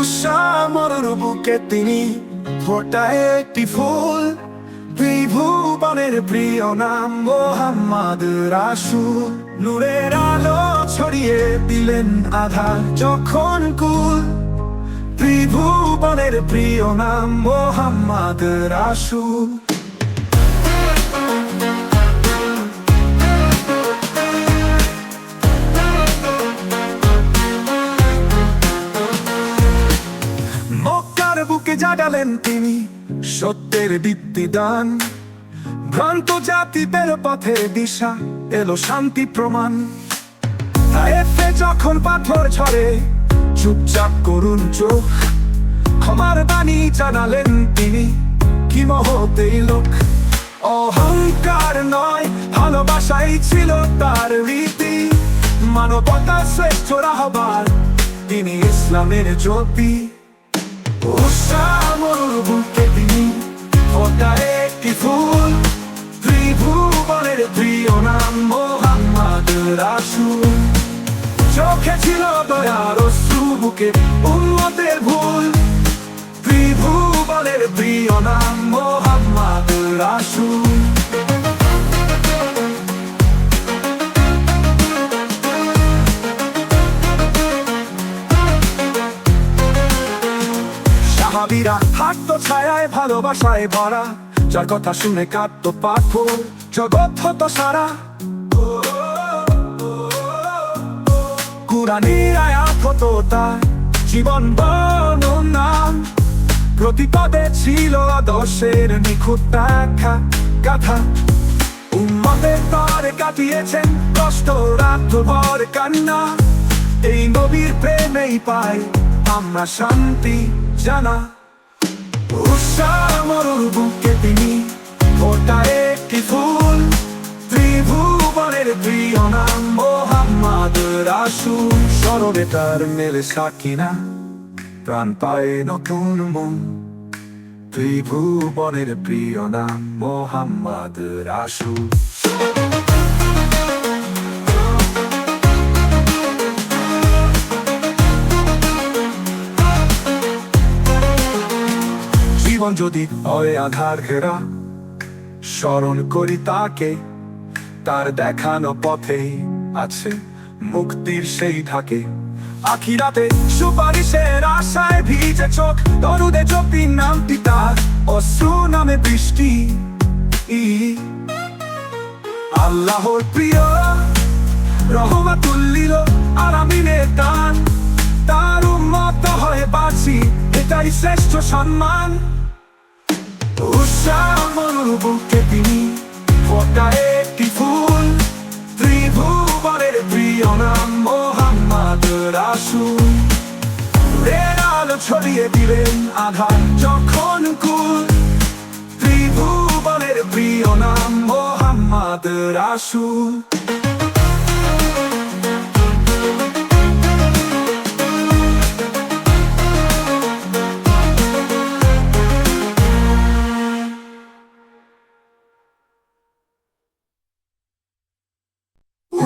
উষা মরুর বুকে তিনি ফোটায় একটি ফুল। ত্রিভুবনের প্রিয় নাম মোহাম্মদ রাসুল। নূরের আলো ছড়িয়ে দিলেন আধার যখন কুল। ত্রিভুবনের প্রিয় নাম মোহাম্মদ রাসুল। তিনি সত্যের ভ্রান্ত পথে দিশা, এলো শান্তি প্রমাণ। যখন পাথর ঝরে, চুপচাপ করুন চোখ। ক্ষমার বাণী জানালেন তিনি, কি মহতেই লোক। অহংকার নয়, ভালোবাসাই ছিল তার রীতি। মানবতা শ্রেষ্ঠ রাহবার, তিনি ইসলামের জ্যোতি। উষামরুর বুকে তিনি ফোটা একটি ফুল, ত্রিভুবনের প্রিয় নাম মোহাম্মদ রাসুল। চোখে ছিল দয়ার অশ্রু, বুকে উন্মতের ভুল, ত্রিভুবনের প্রিয় নাম মোহাম্মদ রাসুল। সাহাবিরা হাঁটতো ছায়ায়, ভালোবাসায় ভরা। যার কথা শুনে কাঁদতো পাথর জগৎ হতো সারা। কুরানির আয়াত হতো তার। জীবন বর্ণনা প্রতিপদে ছিল আদর্শের নিখুঁত ব্যাখ্যা। গাথা। উম্মতের তরে কাটিয়েছেন কষ্ট, রাত ভর কান্না। এই নবীর প্রেমেই পাই আমরা শান্তি জানা। উষা মরুর বুকে তিনি ফোটা একটি ফুল, ত্রিভুবনের প্রিয় নাম মোহাম্মদ রাসুল। স্মরণে তার মেলে সাকিনা, প্রাণ পায় নতুন মন। ত্রিভুবনের প্রিয় নাম মোহাম্মদ রাসুল। জীবন যদি হয় আধার ঘেরা, স্মরণ করি তাকে, তার দেখানো পথেই আছে মুক্তির সেই থাকে আখিরাতে সুপারিশের আশায় ভিজে চোখ তরুদে নামটি তার, অশ্রু নামে বৃষ্টি। আল্লাহর প্রিয়, রহমাতুল্লিল আরামিনের দান। তার উন্মত হয়ে বাঁচি, এটাই শ্রেষ্ঠ সম্মান। মনুর বুকে তিনি ফোটা একটি ফুল, ত্রিভুবনের প্রিয় নাম মোহাম্মদ রাসুল। ছড়িয়ে দিলেন আধার যখন কুল, ত্রিভুবনের প্রিয় নাম মোহাম্মদ রাসুল।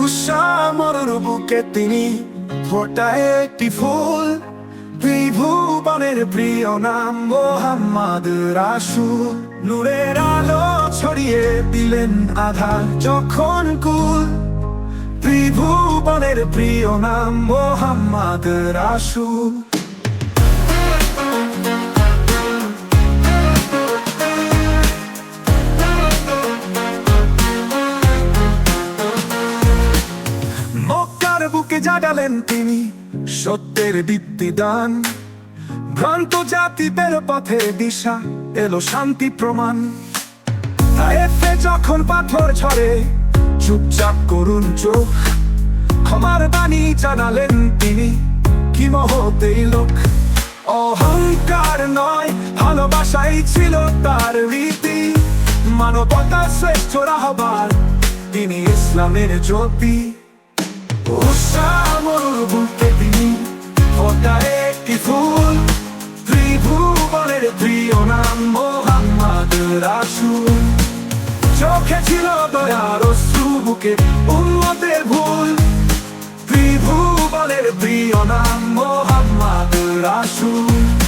উষা মরুর বুকে তিনি ফোটায় একটি ফুল। ত্রিভুবনের প্রিয় নাম মোহাম্মদ রাসুল। নূরের আলো ছড়িয়ে দিলেন আধার যখন কুল। ত্রিভুবনের প্রিয় নাম মোহাম্মদ রাসুল। জাগালেন তিনি সত্যের দীপ্তিদান ভ্রান্ত জাতিদের পথে দিশা, এলো শান্তি প্রমাণ। তায়েফে যখন পাথর ঝরে, চুপচাপ করুন চোখ। ক্ষমার বাণী জানালেন তিনি, কি মহতেই লোক। অহংকার নয়, ভালোবাসাই ছিল তার রীতি। মানবতা শ্রেষ্ঠ রাহবার, তিনি ইসলামের জ্যোতি। উষামরুর বুকে তিনি একটি ফুল, ত্রিভুবনের প্রিয় নাম মোহাম্মদ রাসুল। চোখে ছিল দয়ার অশ্রু, বুকে উন্মতের ভুল ত্রিভুবন সকলের প্রিয় নাম মোহাম্মদ রাসূল।